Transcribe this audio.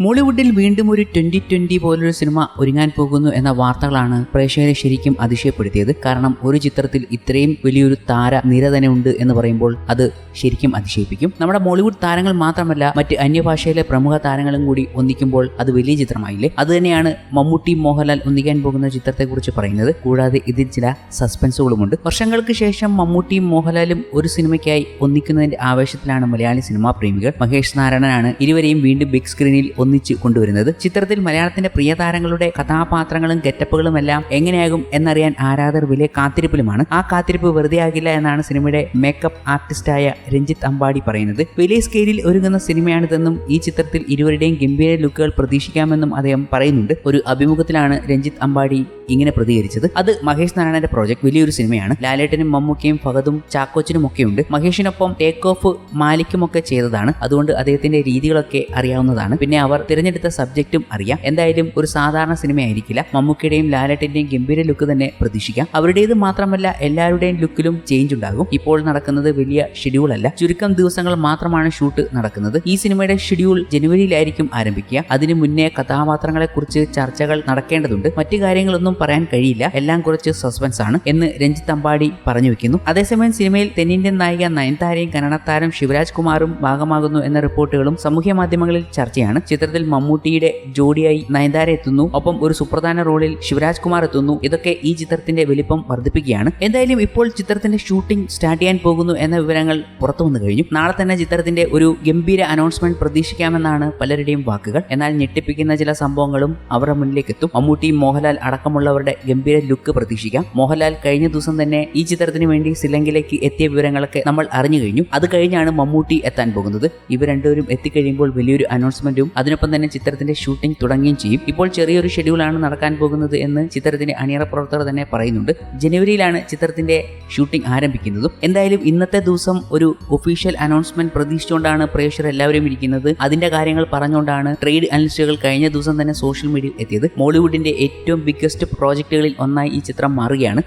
മോളിവുഡിൽ വീണ്ടും ഒരു twenty twenty പോലൊരു സിനിമ ഒരുങ്ങാൻ പോകുന്നു എന്ന വാർത്തകളാണ് പ്രേക്ഷകരെ ശരിക്കും അതിശയപ്പെടുത്തിയത്. കാരണം ഒരു ചിത്രത്തിൽ ഇത്രയും വലിയൊരു താര നിര തന്നെ ഉണ്ട് എന്ന് പറയുമ്പോൾ അത് ശരിക്കും അതിശയിപ്പിക്കും. നമ്മുടെ മോളിവുഡ് താരങ്ങൾ മാത്രമല്ല മറ്റ് അന്യഭാഷയിലെ പ്രമുഖ താരങ്ങളും കൂടി ഒന്നിക്കുമ്പോൾ അത് വലിയ ചിത്രമായില്ലേ? അത് തന്നെയാണ് മമ്മൂട്ടി മോഹൻലാൽ ഒന്നിക്കാൻ പോകുന്ന ചിത്രത്തെക്കുറിച്ച് പറയുന്നത്. കൂടാതെ ഇതിൽ ചില സസ്പെൻസുകളുമുണ്ട്. വർഷങ്ങൾക്ക് ശേഷം മമ്മൂട്ടിയും മോഹൻലാലും ഒരു സിനിമയ്ക്കായി ഒന്നിക്കുന്നതിന്റെ ആവേശത്തിലാണ് മലയാളി സിനിമാ പ്രേമികൾ. മഹേഷ് നാരായണനാണ് ഇരുവരെയും വീണ്ടും ബിഗ് സ്ക്രീനിൽ ഒന്നിച്ച് കൊണ്ടുവരുന്നത്. ചിത്രത്തിൽ മലയാളത്തിന്റെ പ്രിയ താരങ്ങളുടെ കഥാപാത്രങ്ങളും ഗെറ്റപ്പുകളും എല്ലാം എങ്ങനെയാകും എന്നറിയാൻ ആരാധകർ വലിയ കാത്തിരിപ്പിലുമാണ്. ആ കാത്തിരിപ്പ് വെറുതെ ആകില്ല എന്നാണ് സിനിമയുടെ മേക്കപ്പ് ആർട്ടിസ്റ്റായ രഞ്ജിത്ത് അമ്പാടി പറയുന്നത്. വലിയ സ്കെയിലിൽ ഒരുങ്ങുന്ന സിനിമയാണിതെന്നും ഈ ചിത്രത്തിൽ ഇരുവരുടെയും ഗംഭീര ലുക്കുകൾ പ്രതീക്ഷിക്കാമെന്നും അദ്ദേഹം പറയുന്നുണ്ട്. ഒരു അഭിമുഖത്തിലാണ് രഞ്ജിത്ത് അമ്പാടി ഇങ്ങനെ പ്രതികരിച്ചത്. അത് മഹേഷ് നാരായണന്റെ പ്രോജക്ട് വലിയൊരു സിനിമയാണ്. ലാലേട്ടനും മമ്മൂക്കയും ഫഹദും ചാക്കോച്ചനും ഒക്കെയുണ്ട് മഹേഷിനൊപ്പം ടേക്ക് ഓഫ് മാലിക്കും ഒക്കെ ചെയ്തതാണ്. അതുകൊണ്ട് അദ്ദേഹത്തിന്റെ രീതികളൊക്കെ അറിയാവുന്നതാണ്. പിന്നെ അവർ തിരഞ്ഞെടുത്ത സബ്ജക്റ്റും അറിയാം. എന്തായാലും ഒരു സാധാരണ സിനിമയായിരിക്കില്ല. മമ്മൂക്കയുടെയും ലാലേട്ടന്റെയും ഗംഭീര ലുക്ക് തന്നെ പ്രതീക്ഷിക്കാം. അവരുടേത് മാത്രമല്ല എല്ലാവരുടെയും ലുക്കിലും ചേഞ്ച് ഉണ്ടാകും. ഇപ്പോൾ നടക്കുന്നത് വലിയ ഷെഡ്യൂൾ അല്ല. ചുരുക്കം ദിവസങ്ങൾ മാത്രമാണ് ഷൂട്ട് നടക്കുന്നത്. ഈ സിനിമയുടെ ഷെഡ്യൂൾ ജനുവരിയിലായിരിക്കും ആരംഭിക്കുക. അതിനു മുന്നേ കഥാപാത്രങ്ങളെ കുറിച്ച് ചർച്ചകൾ നടക്കേണ്ടതുണ്ട്. മറ്റു കാര്യങ്ങളൊന്നും പറയാൻ കഴിയില്ല. എല്ലാം കുറച്ച് സസ്പെൻസ് ആണ് എന്ന് രഞ്ജിത്ത് അമ്പാടി പറഞ്ഞു വെക്കുന്നു. അതേസമയം സിനിമയിൽ തെന്നിന്ത്യൻ നായിക നയൻതാരയും കന്നഡ താരം ശിവരാജ് കുമാറും ഭാഗമാകുന്നു എന്ന റിപ്പോർട്ടുകളും സമൂഹ മാധ്യമങ്ങളിൽ ചർച്ചയാണ്. ചിത്രത്തിൽ മമ്മൂട്ടിയുടെ ജോഡിയായി നയൻതാര എത്തുന്നു. ഒപ്പം ഒരു സുപ്രധാന റോളിൽ ശിവരാജ് കുമാർ എത്തുന്നു. ഇതൊക്കെ ഈ ചിത്രത്തിന്റെ വലിപ്പം വർദ്ധിപ്പിക്കുകയാണ്. എന്തായാലും ഇപ്പോൾ ചിത്രത്തിന്റെ ഷൂട്ടിംഗ് സ്റ്റാർട്ട് ചെയ്യാൻ പോകുന്നു എന്ന വിവരങ്ങൾ പുറത്തു വന്നു കഴിഞ്ഞു. നാളെ തന്നെ ചിത്രത്തിന്റെ ഒരു ഗംഭീര അനൗൺസ്മെന്റ് പ്രതീക്ഷിക്കാമെന്നാണ് പലരുടെയും വാക്കുകൾ. എന്നാൽ ഞെട്ടിപ്പിക്കുന്ന ചില സംഭവങ്ങളും അവരുടെ മുന്നിലേക്ക് എത്തും. മമ്മൂട്ടിയും മോഹൻലാൽ അടക്കമുള്ളവരുടെ ഗംഭീര ലുക്ക് പ്രതീക്ഷിക്കാം. മോഹൻലാൽ കഴിഞ്ഞ ദിവസം തന്നെ ഈ ചിത്രത്തിന് വേണ്ടി ശ്രീലങ്കയിലേക്ക് എത്തിയ വിവരങ്ങളൊക്കെ നമ്മൾ അറിഞ്ഞു കഴിഞ്ഞു. അത് കഴിഞ്ഞാണ് മമ്മൂട്ടി എത്താൻ പോകുന്നത്. ഇവർ രണ്ടുപേരും എത്തിക്കഴിയുമ്പോൾ വലിയൊരു അനൗൺസ്മെന്റും അതിനൊപ്പം തന്നെ ചിത്രത്തിന്റെ ഷൂട്ടിംഗ് തുടങ്ങുകയും ചെയ്യും. ഇപ്പോൾ ചെറിയൊരു ഷെഡ്യൂളാണ് നടക്കാൻ പോകുന്നത് എന്ന് ചിത്രത്തിന്റെ അണിയറ പ്രവർത്തകർ തന്നെ പറയുന്നുണ്ട്. ജനുവരിയിലാണ് ചിത്രത്തിന്റെ ഷൂട്ടിംഗ് ആരംഭിക്കുന്നതും. എന്തായാലും ഇന്നത്തെ ദിവസം ഒരു ഒഫീഷ്യൽ അനൗൺസ്മെന്റ് പ്രതീക്ഷിച്ചുകൊണ്ടാണ് പ്രേക്ഷകർ എല്ലാവരും ഇരിക്കുന്നത്. അതിന്റെ കാര്യങ്ങൾ പറഞ്ഞുകൊണ്ടാണ് ട്രേഡ് അനലിസ്റ്റുകൾ കഴിഞ്ഞ ദിവസം തന്നെ സോഷ്യൽ മീഡിയയിൽ എത്തിയത്. മോളിവുഡിന്റെ ഏറ്റവും ബിഗ്ഗസ്റ്റ് പ്രോജക്റ്റുകളിൽ ഒന്നായി ഈ ചിത്രം മാറുകയാണ്.